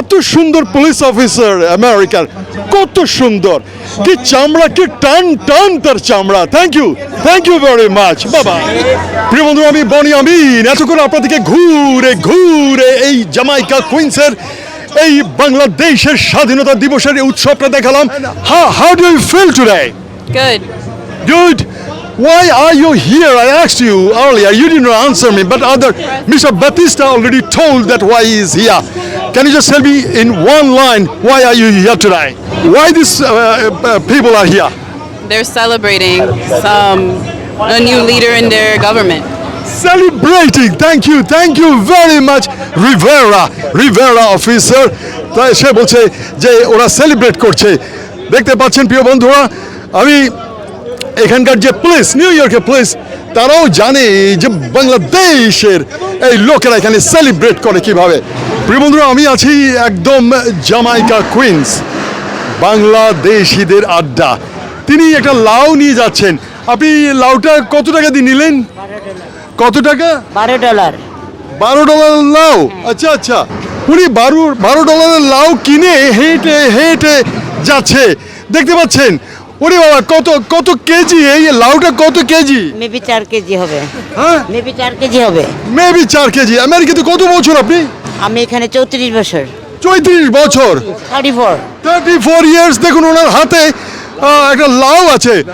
এত সুন্দর police officer আমেরিকার কত সুন্দর কি চামড়া কি টান টান তার চামড়া thank you thank you very much বাবা প্রিয় বন্ধু আমি বনি আমিন এতক্ষণ আপনাদেরকে ঘুরে ঘুরে এই জামাইকা কুইন্সের এই বাংলাদেশের স্বাধীনতা দিবসের উৎসবটা দেখালাম how how do you feel today Good. Dude, why are you here? I asked you earlier. You didn't answer me, but other Mr. Batista already told that why he is here. Can you just tell me in one line why are you here today? Why these uh, uh, people are here? They're celebrating some a new leader in their government. Celebrating. Thank you. Thank you very much, Rivera. Rivera officer. তাই সে বলছে যে ওরা celebrate করছে দেখতে পাচ্ছেন প্রিয় বন্ধুরা আমি এখানকার যে পুলিশ নিউ ইয়র্কের পুলিশ তারাও জানে যে বাংলাদেশের এই লোকেরা এখানে সেলিব্রেট করে কীভাবে প্রিয় বন্ধুরা আমি আছি একদম জামাইকা কুইন্স বাংলাদেশিদের আড্ডা। তিনি একটা লাউ নিয়ে যাচ্ছেন। আপনি লাউটা কত টাকা দিয়ে নিলেন? কত টাকা? বারো ডলার। বারো ডলার লাউ? আচ্ছা আচ্ছা। উনি বারো বারো ডলারের লাউ কিনে হেঁটে হেঁটে যাচ্ছে। দেখতে পাচ্ছেন? ওরে বাবা কত কত কেজি এই লাউটা কত কেজি? মেবি চার কেজি হবে। হ্যাঁ? মেবি চার কেজি হবে। মেবি চার কেজি। আমেরিকাতে কত বছর আপনি? আমি এখানে চৌত্রিশ বছর। চৌত্রিশ বছর। Thirty four thirty four years দেখুন ওনার হাতে একটা লাউ আছে।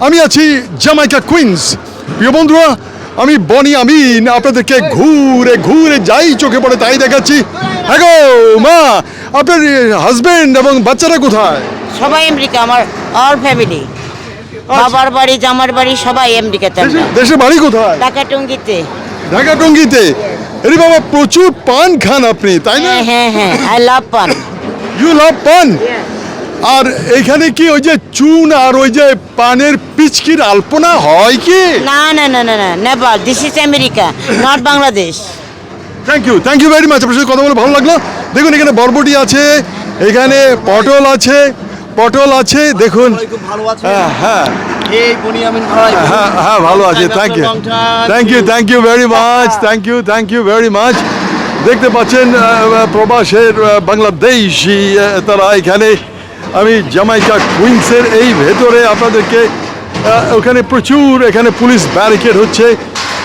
আমি আছি জামাইকা কুইন্স। প্রিয় বন্ধুরা আমি বনি আমিন আপনাদেরকে ঘুরে ঘুরে যাই চোখে পড়ে তাই দেখাচ্ছি। হ্যাঁ গো মা আপনার হাজবেন্ড এবং বাচ্চারা কোথায়? সবাই আমেরিকা আমার অল ফ্যামিলি বাবার বাড়ি জামার বাড়ি সবাই আমেরিকাতে আমরা। দেশে- দেশের বাড়ি কোথায়? টাকা টঙ্গিতে। ঢাকা টঙ্গিতে। আরে বাবা প্রচুর পান খান আপনি তাই না? হ্যাঁ হ্যাঁ হ্যাঁ আই লাভ পান। ইউ লাভ পান? আর এখানে কি ওই যে চুন আর ওই যে পানের পিচকির আলপনা হয় কি? না না না না না never this is America not Bangladesh thank you thank you very much আপনার সাথে কথা বলে ভালো লাগল। দেখুন এখানে বরবটি আছে এখানে পটল আছে পটল আছে দেখুন। খুব ভালো আছে। হ্যাঁ হ্যাঁ। এই বনিয়ামিন ভাই। হ্যাঁ হ্যাঁ ভালো আছে thank you thank you thank you very much thank you thank you very much দেখতে পাচ্ছেন প্রবাসের বাংলাদেশি তারা এখানে। আমি জামাইকা কুইন্সের এই ভেতরে আপনাদেরকে ওখানে প্রচুর এখানে পুলিশ ব্যারিকেড হচ্ছে।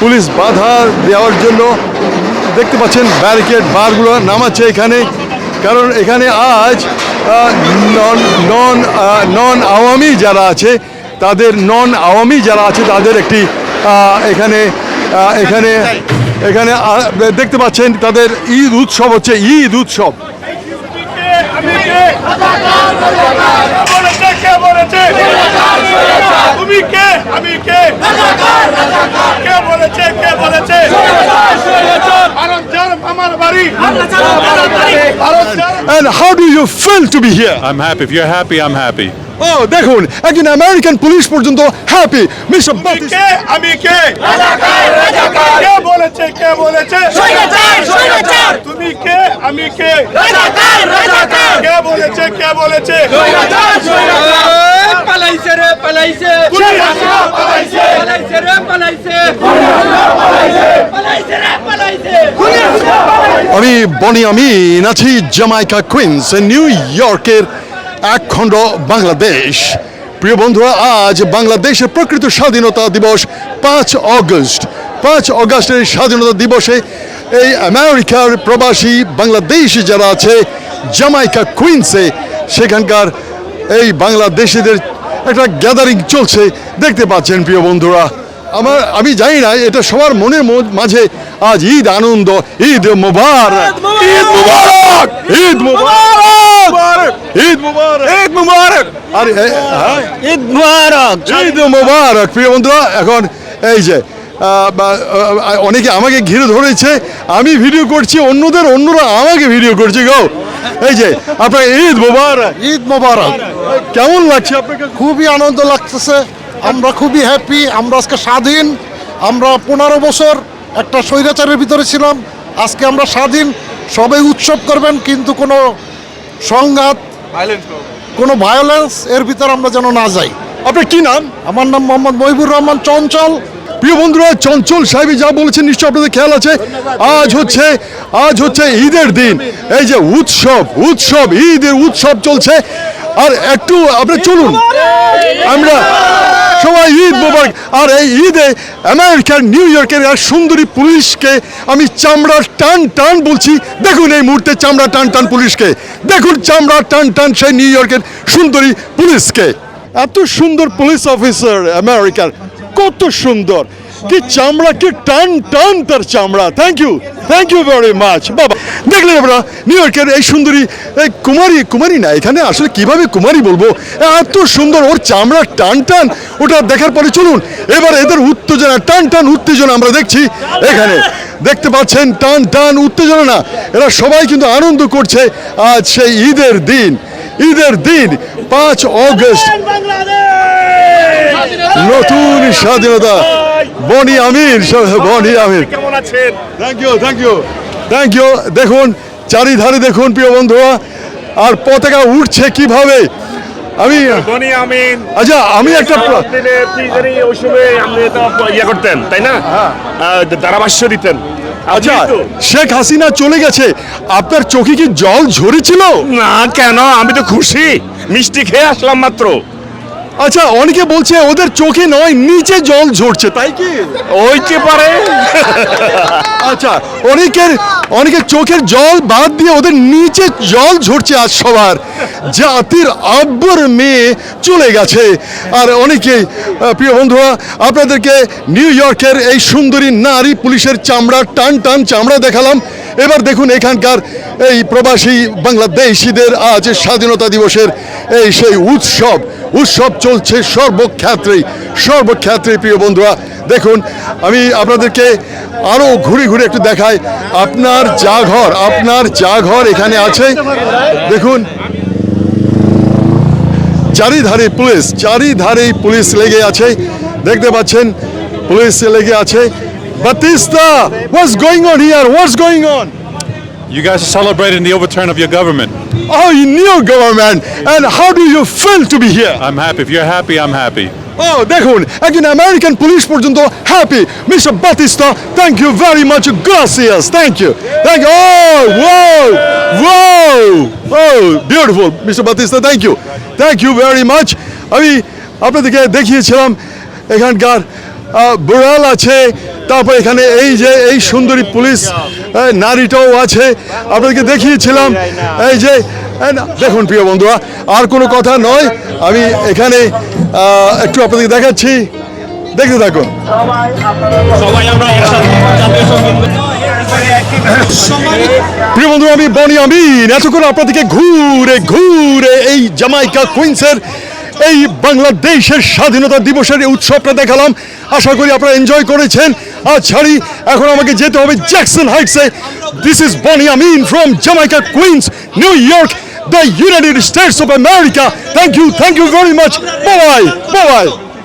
পুলিশ বাধা দেওয়ার জন্য দেখতে পাচ্ছেন ব্যারিকেড বারগুলো নামাচ্ছে এখানে। কারণ এখানে আজ নন নন নন আওয়ামী যারা আছে তাদের নন আওয়ামী যারা আছে তাদের একটি এখানে এখানে এখানে দেখতে পাচ্ছেন তাদের ঈদ উৎসব হচ্ছে ঈদ উৎসব আমি কে বলেছে কে বলেছে তুমি কে আমি কে কে বলেছে কে বলেছে ভারত যার আমার বাড়ি ভারত যার And how do you feel to be here? I'm happy. If you're happy, I'm happy. Oh, দেখুন একজন আমেরিকান পুলিশ পর্যন্ত হ্যাপি মিস্টার কে? আমি কে? কে বলেছে কে বলেছে? তুমি কে? আমি কে? কে বলেছে কে বলেছে? পালাইছে রে পালাইছে। পালাইছে। পালাইছে রে পালাইছে। পালাইছে রে পালাইছে। আমি বনি আমিন আছি জামাইকা কুইন্স নিউ ইয়র্কের এক খণ্ড বাংলাদেশ। প্রিয় বন্ধুরা, আজ বাংলাদেশের প্রকৃত স্বাধীনতা দিবস পাঁচ অগস্ট। পাঁচ অগস্টের স্বাধীনতা দিবসে এই আমেরিকার প্রবাসী বাংলাদেশি যারা আছে জামাইকা কুইন্সে, সেখানকার এই বাংলাদেশিদের একটা গ্যাদারিং চলছে। দেখতে পাচ্ছেন প্রিয় বন্ধুরা আমার আমি জানি না এটা সবার মনের মো- মাঝে আজ ঈদ আনন্দ ঈদ মুবারক। ঈদ মুবারক! ঈদ মুবারক! ঈদ মুবারক! ঈদ মুবারক! আরে হ্যাঁ, ঈদ মুবারক! ঈদ মুবারক! প্রিয় বন্ধুরা এখন এই যে অনেকে আমাকে ঘিরে ধরেছে আমি ভিডিও করছি অন্যদের অন্যরা আমাকে ভিডিও করছে গো। এই যে আপনার ঈদ মুবারক! ঈদ মোবারক! কেমন লাগছে আপনাকে? খুবই আনন্দ লাগতেছে। আমরা খুবই হ্যাপি আমরা আজকে স্বাধীন আমরা পনেরো বছর একটা স্বৈরাচারের ভিতরে ছিলাম আজকে আমরা স্বাধীন সবাই উৎসব করবেন কিন্তু কোনো সংঘাত কোনো ভায়োলেন্স এর ভিতরে আমরা যেন না যাই। আপনার কি নাম? আমার নাম মোহাম্মদ মহিবুর রহমান চঞ্চল। প্রিয় বন্ধুরা চঞ্চল সাহেব যা বলেছেন নিশ্চয় আপনাদের খেয়াল আছে। আজ হচ্ছে আজ হচ্ছে ঈদের দিন। এই যে উৎসব উৎসব ঈদের উৎসব চলছে। আর একটু আপনি চলুন। আমরা সবাই ঈদ মোবারক। আর এই ঈদে আমেরিকার নিউ ইয়র্কের এক সুন্দরী পুলিশকে আমি চামড়ার টান টান বলছি। দেখুন এই মুহূর্তে চামড়া টান টান পুলিশকে। দেখুন চামড়া টান টান সেই নিউ ইয়র্কের সুন্দরী পুলিশকে। এত সুন্দর পুলিশ অফিসার আমেরিকার, কত সুন্দর। কি চামড়া, কি টান টান তার চামড়া। Thank you thank you very much বাবা দেখলেন আমরা নিউ ইয়র্কের এই সুন্দরী এই কুমারী কুমারী না এখানে আসলে কীভাবে কুমারী বলব? এত সুন্দর ওর চামড়া টান টান ওটা দেখার পরে চলুন এবার এদের উত্তেজনা টান টান উত্তেজনা আমরা দেখছি এখানে। দেখতে পাচ্ছেন টান টান উত্তেজনা না এরা সবাই কিন্তু আনন্দ করছে আজ সেই ঈদের দিন। ঈদের দিন পাঁচ অগস্ট। নতুন স্বাধীনতা। বনি আমির বনি আমির। কেমন আছেন? Thank you thank you thank you দেখুন চারিধারে দেখুন প্রিয় বন্ধুরা আর পতাকা উঠছে কীভাবে? আমি আচ্ছা আমি একটা ইয়ে করতেন তাই না? আহ, ধারাভাষ্য দিতেন। আচ্ছা শেখ হাসিনা চলে গেছে। আপনার চোখে কি জল ঝরেছিল? না কেন? আমি তো খুশি। মিষ্টি খেয়ে আসলাম মাত্র। আচ্ছা অনেকে বলছে ওদের চোখে নয় নিচে জল ঝরছে তাই কি? ওইতে পারে? আচ্ছা অনেকের অনেকের চোখের জল বাদ দিয়ে ওদের নিচে জল ঝরছে আজ সবার। জাতির আব্বর মেয়ে চলে গেছে। আর অনেকেই প্রিয় বন্ধুরা আপনাদেরকে নিউ ইয়র্কের এই সুন্দরী নারী পুলিশের চামড়া টান টান চামড়া দেখালাম। এবার দেখুন এখানকার এই প্রবাসী বাংলাদেশিদের আজ স্বাধীনতা দিবসের এই সেই উৎসব। উৎসব চলছে সর্বক্ষেত্রেই সর্বক্ষেত্রেই প্রিয় বন্ধুরা। দেখুন, আমি আপনাদেরকে আরও ঘুরে ঘুরে একটু দেখাই। আপনার যা ঘর, আপনার যা ঘর এখানে আছে। দেখুন, চারিধারে পুলিশ, চারিধারেই পুলিশ লেগে আছে। দেখতে পাচ্ছেন, পুলিশ লেগে আছে। Batista what's going on here what's going on You guys are celebrating the overturn of your government. Oh, new government and how do you feel to be here? I'm happy. If you're happy, I'm happy. Oh দেখুন একজন American police পর্যন্ত happy mister Batista thank you very much gracias thank you thank you oh wow wow oh beautiful mister Batista thank you thank you very much আমি আপনাদেরকে দেখিয়েছিলাম এখানকার আহ, বুড়াল আছে তারপর এখানে এই যে এই সুন্দরী পুলিশ নারীটাও আছে। আপনাদেরকে দেখিয়েছিলাম। এই যে দেখুন প্রিয় বন্ধুরা আর কোনো কথা নয়। আমি এখানে একটু আপনাদেরকে দেখাচ্ছি। দেখতে থাকুন। প্রিয় বন্ধু আমি বনি আমিন। এতক্ষণ আপনাদেরকে ঘুরে ঘুরে এই জামাইকা কুইন্সের এই বাংলাদেশের স্বাধীনতা দিবসের এই উৎসবটা দেখালাম। আশা করি আপনারা এনজয় করেছেন। আর ছাড়ি, এখন আমাকে যেতে হবে Jackson হাইটসে। This is Bonny Amin from Jamaica Queens New York the United States of America thank you thank you very much bye bye